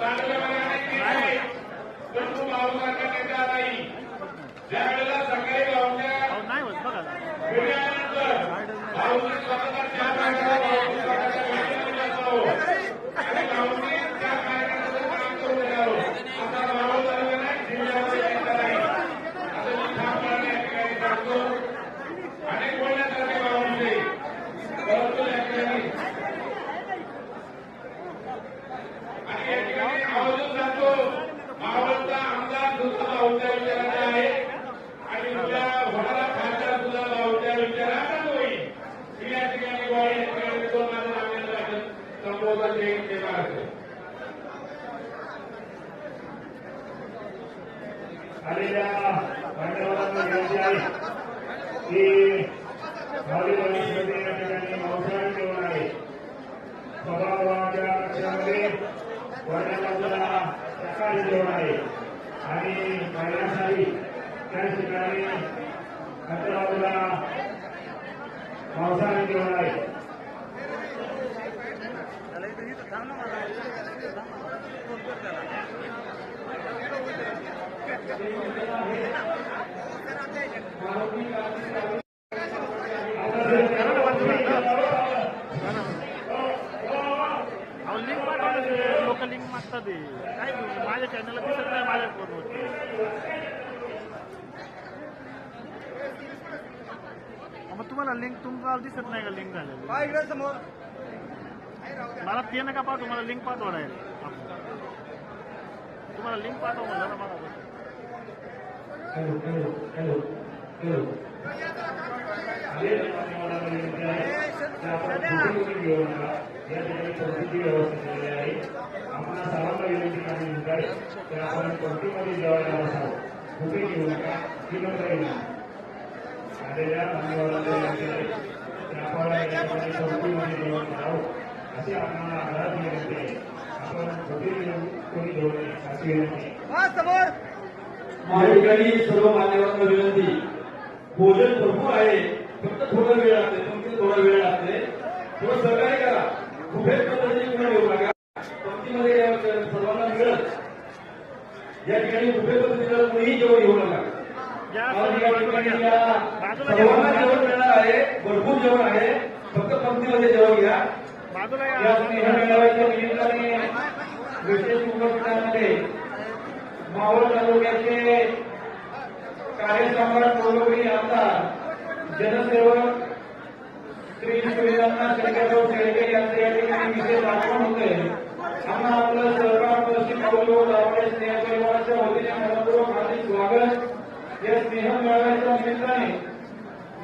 चांगल्या परंतु नाही. सकाळी भाऊच्या अहो, नाही होत बघा फिरल्यानंतर भाऊजी स्वतःचा त्या कार्यक्रमाला स्वतःच्या भेटीला जातो. आणि भाऊजी त्या कार्यक्रमाचं काम करून येतो. असा भाऊ झालेला नाही, जिल्ह्यामध्ये नेता नाही. असं मी ठामपणाने या ठिकाणी सांगतो. अनेक बोलण्यासारखे भाऊंचे परंतु या ठिकाणी आणि या ठिकाणी आवाजच जातो मावळचा आमदार सुद्धा भाऊच्या विचाराने आहे आणि उद्या होणारा खासदार सुद्धा भाऊच्या विचाराने होईल ही या ठिकाणी वाई या ठिकाणी दोन माझं नाव संबोधन जे केलं आहे आलेल्या मान्यवरांना विनंती आहे की भावी या ठिकाणी जेवण आहे स्वभावाच्या पक्षामध्ये वर्णाबाजूला जेवण आहे आणि महिलांसाठी त्या ठिकाणी अंतराबाजूला मावसाळी जेवण आहे लिंक लोक लिंक मागतात ते. काय करू? माझ्या चॅनलला दिसत नाही माझ्या फोनवरती मग तुम्हाला लिंक तुम्हाला दिसत नाही का लिंक झालेली समोर मला ते नका पाठवू मला लिंक पाठवा. तुम्हाला लिंक पाठवा म्हणलं ना मला हॅलो हॅलो हॅलो हॅलो आलेल्या मान्यवरांना विनंती आहे की आपण कुठे घेऊ नका या ठिकाणी परिस्थिती व्यवस्थित झालेली आहे आपल्या सर्वांना विनंती करण्याची आहे की आपण कोणतीमध्ये जेवायला बसावं कुठे घेऊ नका किंमत राहील आलेल्या मान्यवरांना विनंती आहे की आपण या ठिकाणी कोणतीमध्ये जेवण करावं अशी आपल्याला आग्रहाची विनंती आहे आपण कुठे घेऊन कोणी घेऊ नये अशी विनंती आहे. समोर मालिकांनी सर्व मान्यवरांना विनंती भोजन भरपूर आहे. फक्त थोडा वेळ लागते तुमचे थोडा वेळ लागते. थोडं सहकार्य करा. कुठेच पद्धतीने पुढे येऊ नका. पंक्तीमध्ये या सर्वांना मिळत या ठिकाणी कुठे पद्धतीने कोणीही जेवण घेऊ नका. सर्वांना जेवण मिळणार. आहे. भरपूर जेवण आहे. फक्त पंक्तीमध्ये जेवण घ्या. या. निमित्ताने विशेष उपक्रमामध्ये मावळ तालुक्याचे कार्यसम्राट कोल्हापुरी आमदार जनसेवक श्री सुविधांना शंकरराव शेळके यांचं या ठिकाणी विशेष आगमन होते आम्हा आपलं सहकार पश्चिम पाऊल दावडे स्नेह परिवाराच्या वतीने मनपूर्वक हार्दिक स्वागत. या स्नेह मेळाव्याच्या निमित्ताने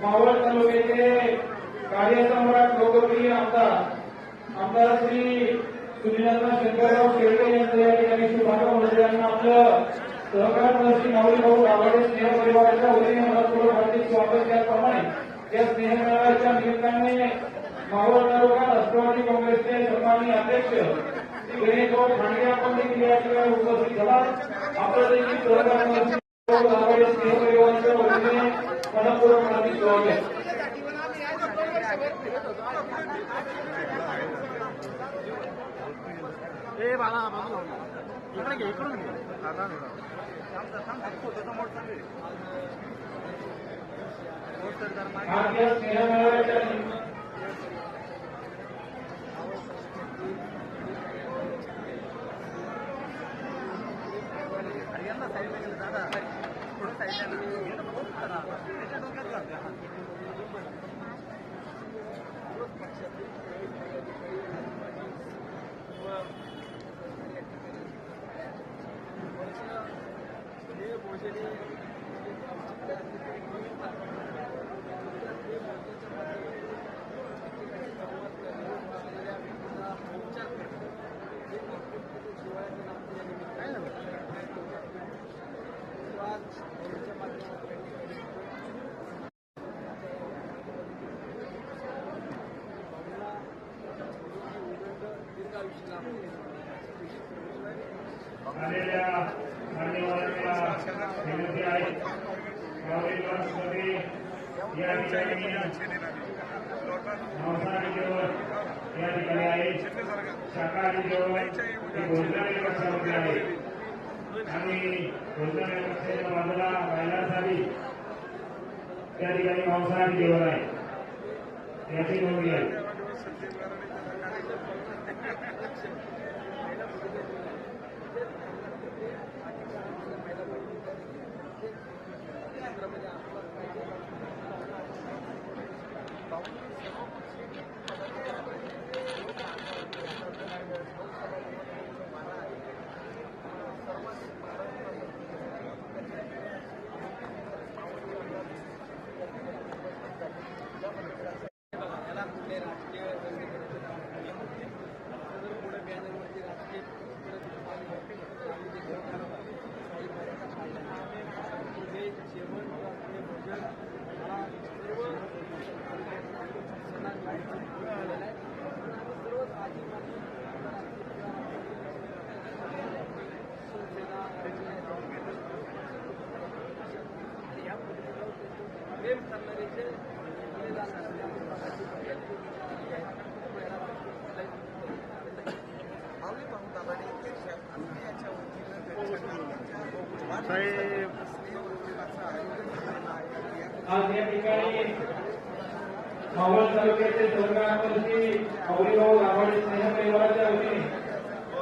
मावळ तालुक्याचे कार्यसम्राट लोकप्रिय आमदार आमदार श्री सुनीलांना शंकरराव शेळके यांचं या ठिकाणी शुभारंभ होते यांना आपलं सहकार मंत्री माऊली भाऊ दाभाडे स्नेह परिवाराच्या वतीने मनपूर्वक हार्दिक स्वागत त्याप्रमाणे या स्नेह मेळाव्याच्या निमित्ताने मावळ तालुका राष्ट्रवादी काँग्रेसचे सन्माननीय अध्यक्ष श्री गणेशभाऊ खांडगे आपण देखील या ठिकाणी उपस्थित झाला आपलं देखील सहकार मंत्री भाऊ दाभाडे स्नेह परिवाराच्या वतीने मनपूर्वक हार्दिक स्वागत ए बाळा बाजूला इकडे घे इकडून घे. हा, राम राम. थांब, थांब, थांब, थांब. फोटो समोर चालू आहे. पोस्टर जरा मागे. आज या स्नेह मेळाव्याच्या निमित्ताने अरे यांना साईडला गेलं दादा थोडं साईडला गेलं. हे नको बघू जरा. त्याच्या डोक्यात घाल त्या. झालेल्या मान्यवरांना विनंती आहे गावरी या ठिकाणी मांसाहारी जेवण या ठिकाणी आहे. शाकाहारी जेवण हे भोजनालय कक्षामध्ये आहे. आणि भोजनालय कक्षाच्या बाजूला महिलांसाठी त्या ठिकाणी मांसाहारी जेवण आहे. याची आज या ठिकाणी मावळ तालुक्याचे सरकारतर्फे माऊलीभाऊ गावाडे स्नेह परिवाराच्या वतीने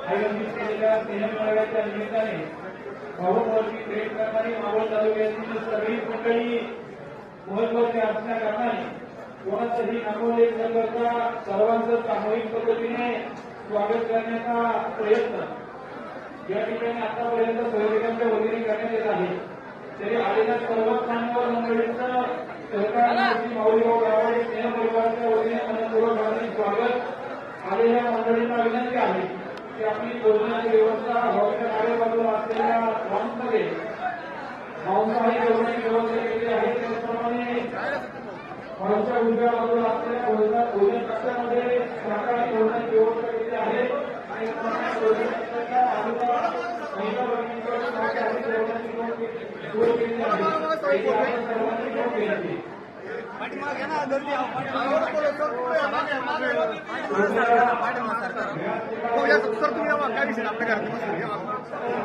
आयोजित केलेल्या स्नेह मेळाव्याच्या निमित्ताने भाऊंवरती भेट करणारी मावळ तालुक्यातील सगळी मंडळी महत्वाची असल्या कारणाने कोणाचाही नामोल्लेख न करता सर्वांचं सामूहिक पद्धतीने स्वागत करण्याचा प्रयत्न. या ठिकाणी आतापर्यंत सहयोगिकांच्या वतीने करण्यात येत आहे तरी आलेल्या सर्वच मान्यवर मंडळींचं सहकार माऊलीभाऊ गावाडे स्नेह परिवाराच्या वतीने मनपूर्वक हार्दिक स्वागत. आलेल्या मंडळींना विनंती आहे की आपली भोजनाची व्यवस्था हॉटेल आडेबाजूला असलेल्या लॉन्समध्ये मांसाहारी जेवणाची व्यवस्था केली आहे. त्याचप्रमाणे हॉलच्या उजव्या बाजूला असलेल्या योजना भोजन कक्षामध्ये शाकाहारी भोजनाची व्यवस्था केली आहे. आणि भोजन कक्षाच्या बाजूला महिला जेवणाची केली आहे नोंद सर तुम्ही काय विषय आपल्या घरात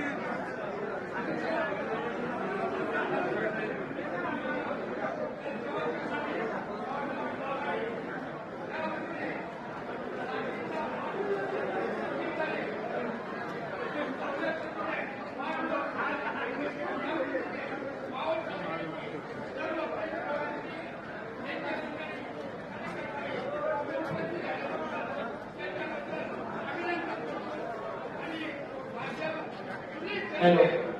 हॅलो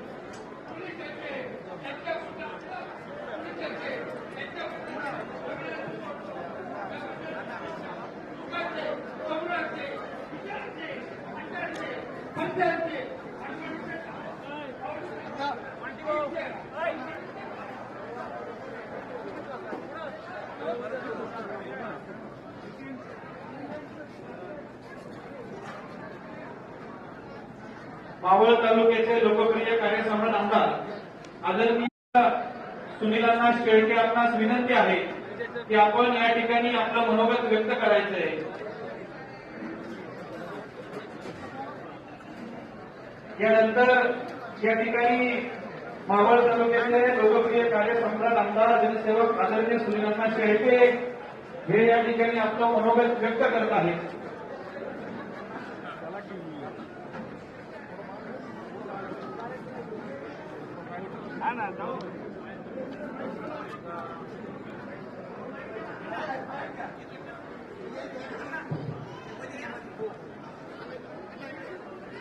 मावळ तालुक्याचे लोकप्रिय कार्यसम्राट आमदार आदरणीय सुनीलांना शेळके आपणास विनंती आहे की आपण या ठिकाणी आपलं मनोगत व्यक्त करायचं आहे. यानंतर या ठिकाणी मावळ तालुक्याचे लोकप्रिय कार्यसम्राट आमदार जनसेवक आदरणीय सुनीलांना शेळके हे या ठिकाणी आपलं मनोगत व्यक्त करत आहेत.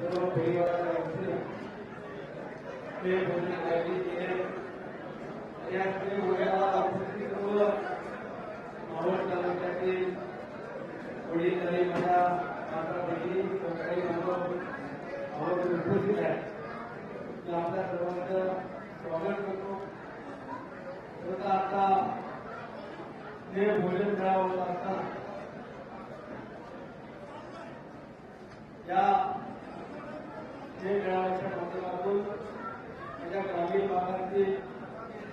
सर्व परिवाराला ते भोजन उपस्थित सर्व मावळ तालुक्यातील वडीलधारी माझ्या माता सहकारी उपस्थित आहे मी आपल्या सर्वांचं स्वागत करतो. तर आता ते भोजन मिळावं होत असताना या हे मेळाव्याच्या माध्यमातून माझ्या ग्रामीण भागातले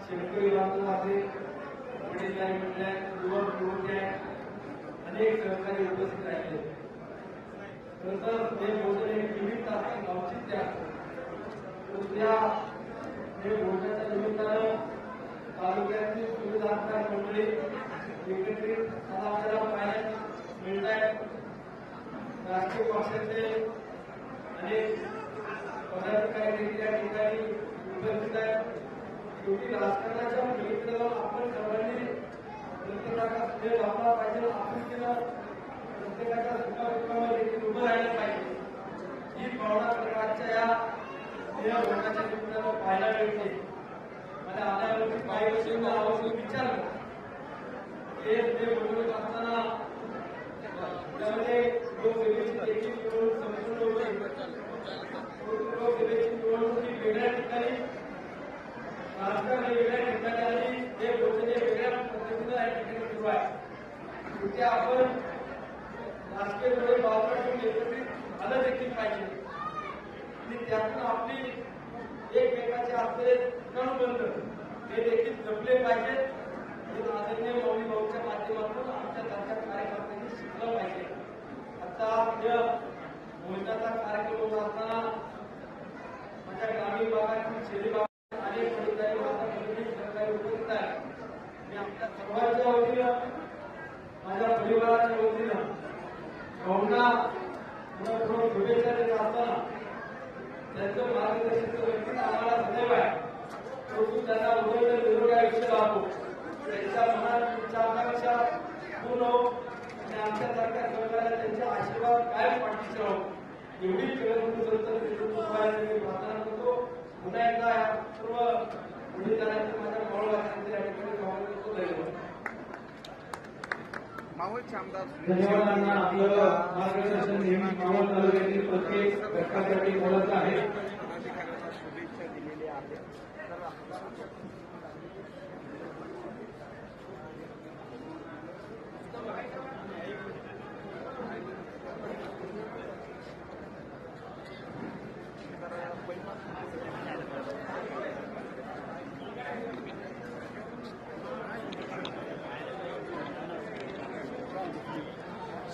शेतकरी बांधव आहे वडीलधारी मंडळ युवक युवती आहे अनेक सहकारी उपस्थित राहिले नंतर हे भोजन एक निमित्त असतं औचित्य असतं. त्या हे भोजनाच्या निमित्तानं तालुक्यातील सुविधात्मक मंडळी एकत्रित आता आपल्याला पाहायला मिळत आहेत राष्ट्रीय पक्षाचे अनेक पदाधिकारी देखील या ठिकाणी उपस्थित आहेत शेवटी राजकारणाच्या पलीकडे जाऊन आपण सर्वांनी प्रत्येकाचा स्नेह लावला पाहिजे. आपण केलं प्रत्येकाच्या सुखादुःखामध्ये देखील उभं राहिलं पाहिजे. ही भावना प्रकारच्या या स्नेह भोजनाच्या निमित्तानं पाहायला मिळते. मला आल्यावरती काही वर्षी आवर्जून विचारलं हे ते बोलत असताना त्यामध्ये लोकसेवेची देखील निवडणूक संपूर्ण होती? लोकसेवेची निवडणूक वेगळ्या ठिकाणी राजकारण वेगळ्या ठिकाणी आणि हे वेगळ्या पद्धतीनं या ठिकाणी सुरू आहे तिथे आपण राजकीय बाजूला ठेवून एकत्रित आलं देखील पाहिजे आणि त्यातून आपली एकमेकाचे असलेले कणबंध हे देखील जपले पाहिजेत आदरणीय मौली भाऊच्या माध्यमातून आमच्या कार्यकर्त्यांनी शिकलं पाहिजे. आता भोजनाचा कार्यक्रम होत असताना माझ्या ग्रामीण भागातील शेती भागात अनेक वडीलधारी वातावरण भगिनी सहकारी उपस्थित आहे. मी आमच्या सर्वांच्या वतीनं माझ्या परिवाराच्या वतीनं भावना पुन्हा पुढं शुभेच्छा देत असताना त्यांचं मार्गदर्शक व्यक्ती आम्हाला सदैव आहे. परंतु त्यांना उदय निरोगी आयुष्य लाभो त्यांच्या मनात तुमच्या आकांक्षा पूर्ण हो आणि सरकार सरकारला त्यांचे आशीर्वाद कायम पाठीशी राहो. एवढी प्रार्थना करतो पुन्हा एकदा सर्व माझ्या या ठिकाणी करतो धन्यवाद. आपलं मार्गदर्शन नेहमी मावळ तालुक्यातील प्रत्येक घटकासाठी मोलाचं आहे.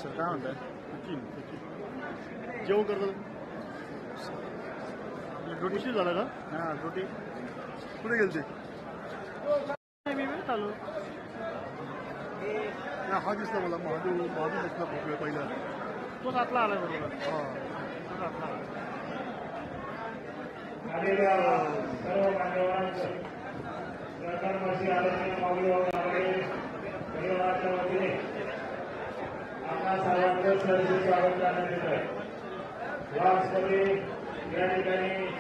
सर काय म्हणताय जेवण करतो ड्युटी झालं का हां ड्युटी कुठे गेलते मी वेळ चालू हा दिसला मला महादेव महादेव दिसला बघूया पहिला तो सातला आला बरोबर हां तो सातला आला आलेल्या सर्व मान्यवरांचं प्रधानमंत्री आदरणीय माऊली गावडे परिवाराच्या वतीने आपल्या सर्वांचं सहर्ष स्वागत करण्यात येत आहे. वास्तवे या ठिकाणी